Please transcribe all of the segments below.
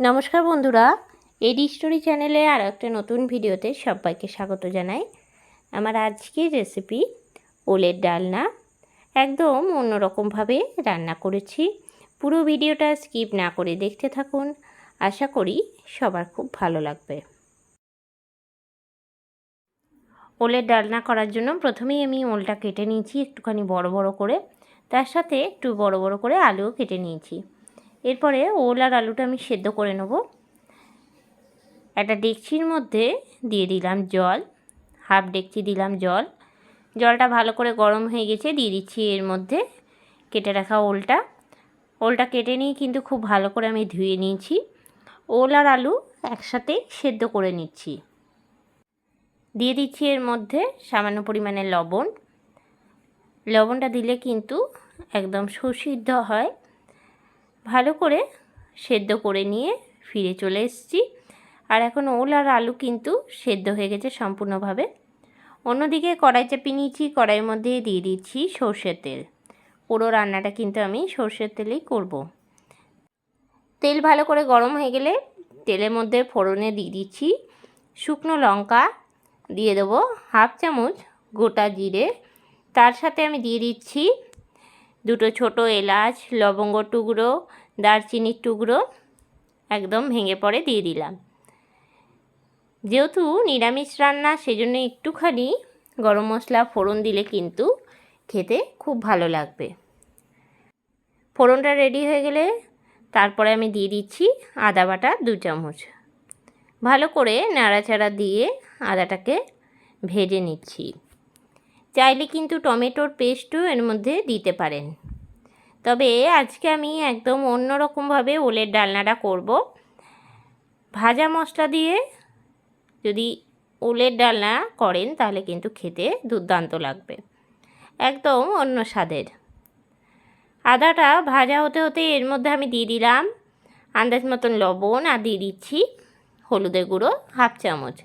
নমস্কার বন্ধুরা, এডি স্টোরি চ্যানেলে আর একটা নতুন ভিডিওতে সবাইকে স্বাগত জানাই। আমার আজকের রেসিপি ওলের ডালনা। একদম অন্যরকমভাবে রান্না করেছি। পুরো ভিডিওটা স্কিপ না করে দেখতে থাকুন। আশা করি সবার খুব ভালো লাগবে। ওলের ডালনা করার জন্য প্রথমেই আমি ওলটা কেটে নিয়েছি, একটুখানি বড় বড় করে। তার সাথে একটু বড় বড় করে আলুও কেটে নিয়েছি। এরপরে ওল আর আলুটা আমি সেদ্ধ করে নেব। একটা ডেকচির মধ্যে দিয়ে দিলাম জল, হাফ ডেকচি দিলাম জল। জলটা ভালো করে গরম হয়ে গেছে, দিয়ে দিচ্ছি এর মধ্যে কেটে রাখা ওলটা। ওলটা কেটে নিয়ে কিন্তু খুব ভালো করে আমি ধুয়ে নিয়েছি। ওল আর আলু একসাথে সেদ্ধ করে নিচ্ছি। দিয়ে দিচ্ছি এর মধ্যে সামান্য পরিমাণে লবণ। লবণটা দিলে কিন্তু একদম সুসিদ্ধ হয়। ভালো করে সেদ্ধ করে নিয়ে ফিরে চলে এসেছি। আর এখন ওল আর আলু কিন্তু সেদ্ধ হয়ে গেছে সম্পূর্ণভাবে। অন্যদিকে কড়াই চাপি নিয়েছি, কড়াইয়ের মধ্যে দিয়ে দিচ্ছি সর্ষের তেল। পুরো রান্নাটা কিন্তু আমি সর্ষের তেলেই করব। তেল ভালো করে গরম হয়ে গেলে তেলের মধ্যে ফোড়নে দিয়ে দিচ্ছি শুকনো লঙ্কা, দিয়ে দেবো হাফ চামচ গোটা জিরে। তার সাথে আমি দিয়ে দিচ্ছি দুটো ছোট এলাচ, লবঙ্গ টুকরো, দারচিনির টুকরো একদম ভেঙে পড়ে দিয়ে দিলাম। যেহেতু নিরামিষ রান্না, সেজন্য একটুখানি গরম মশলা, ফোড়ন দিলে কিন্তু খেতে খুব ভালো লাগবে। ফোড়নটা রেডি হয়ে গেলে তারপরে আমি দিয়ে দিচ্ছি আদা বাটা দু চামচ। ভালো করে নাড়াচাড়া দিয়ে আদাটাকে ভেজে নিচ্ছি। চাইলে কিন্তু টমেটোর পেস্টও এর মধ্যে দিতে পারেন। তবে আজকে আমি একদম অন্যরকমভাবে ওলের ডালনাটা করব। ভাজা মশলা দিয়ে যদি ওলের ডালনা করেন তাহলে কিন্তু খেতে দুর্দান্ত লাগবে। একদম অন্য স্বাদের। আদাটা ভাজা হতে হতে এর মধ্যে আমি দিয়ে দিলাম আন্দাজ মতন লবণ আর দিয়ে দিচ্ছি হলুদের গুঁড়ো হাফ চামচ।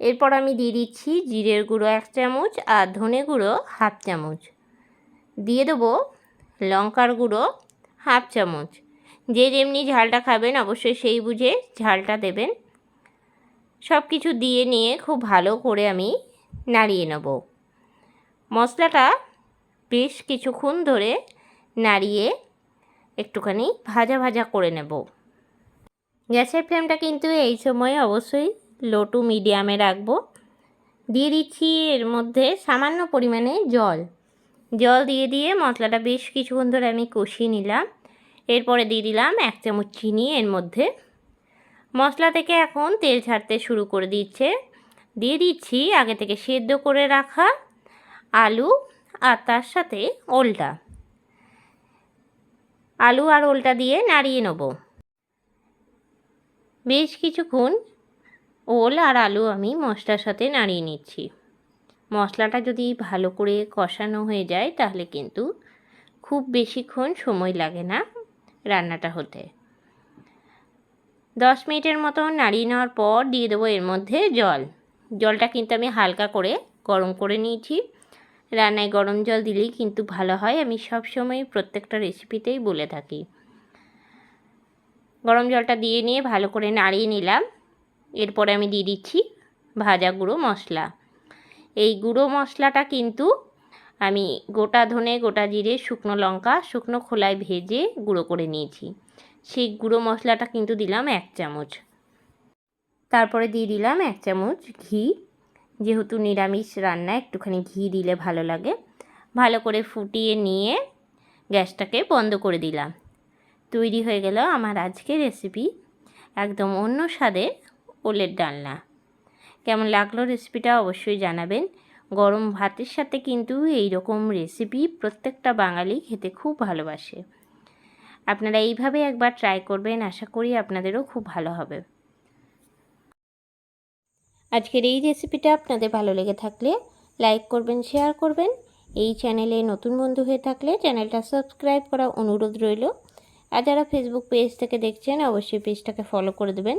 এরপর আমি দিয়ে দিচ্ছি জিরের গুঁড়ো এক চামচ আর ধনে গুঁড়ো হাফ চামচ। দিয়ে দেবো লঙ্কার গুঁড়ো হাফ চামচ। যে যেমনি ঝালটা খাবেন অবশ্যই সেই বুঝে ঝালটা দেবেন। সব কিছু দিয়ে নিয়ে খুব ভালো করে আমি নাড়িয়ে নেব। মশলাটা বেশ কিছুক্ষণ ধরে নাড়িয়ে একটুখানি ভাজা ভাজা করে নেব। গ্যাসের ফ্লেমটা কিন্তু এই সময় অবশ্যই লো টু মিডিয়ামে রাখব। দিয়ে দিচ্ছি এর মধ্যে সামান্য পরিমাণে জল। জল দিয়ে দিয়ে মশলাটা বেশ কিছুক্ষণ ধরে আমি কষিয়ে নিলাম। এরপরে দিয়ে দিলাম এক চামচ চিনি এর মধ্যে। মশলা থেকে এখন তেল ছাড়তে শুরু করে দিচ্ছে। দিয়ে দিচ্ছি আগে থেকে সেদ্ধ করে রাখা আলু আর তার সাথে ওলটা। আলু আর ওলটা দিয়ে নাড়িয়ে নেব। বেশ কিছুক্ষণ ওল আর আলু আমি মশলার সাথে নাড়িয়ে নিচ্ছি। মশলাটা যদি ভালো করে কষানো হয়ে যায়, তাহলে কিন্তু খুব বেশিক্ষণ সময় লাগে না রান্নাটা হতে। দশ মিনিটের মতো নাড়িয়ে নেওয়ার পর দিয়ে দেবো এর মধ্যে জল। জলটা কিন্তু আমি হালকা করে গরম করে নিয়েছি। রান্নায় গরম জল দিলেই কিন্তু ভালো হয়। আমি সব সময় প্রত্যেকটা রেসিপিতেই বলে থাকি। গরম জলটা দিয়ে নিয়ে ভালো করে নাড়িয়ে নিলাম। এরপরে আমি দিয়ে দিচ্ছি ভাজা গুঁড়ো মশলা। এই গুঁড়ো মশলাটা কিন্তু আমি গোটা ধনে, গোটা জিরে, শুকনো লঙ্কা, শুকনো খোলায় ভেজে গুঁড়ো করে নিয়েছি। সেই গুঁড়ো মশলাটা কিন্তু দিলাম এক চামচ। তারপরে দিয়ে দিলাম এক চামচ ঘি। যেহেতু নিরামিষ রান্না, একটুখানি ঘি দিলে ভালো লাগে। ভালো করে ফুটিয়ে নিয়ে গ্যাসটাকে বন্ধ করে দিলাম। তৈরি হয়ে গেল আমার আজকের রেসিপি। একদম অন্য স্বাদের ওলের ডালনা। কেমন লাগল রেসিপিটা অবশ্যই জানাবেন। গরম ভাতের সাথে কিন্তু এই রকম রেসিপি প্রত্যেকটা বাঙালি খেতে খুব ভালোবাসে। আপনারা এইভাবে একবার ট্রাই করবেন, আশা করি আপনাদেরও খুব ভালো হবে। আজকের এই রেসিপিটা আপনাদের ভালো লেগে থাকলে লাইক করবেন শেয়ার করবেন। এই চ্যানেলে নতুন বন্ধু হয়ে থাকলে চ্যানেলটা সাবস্ক্রাইব করা অনুরোধ রইল। আর যারা ফেসবুক পেজ থেকে দেখছেন, অবশ্যই পেজটাকে ফলো করে দেবেন।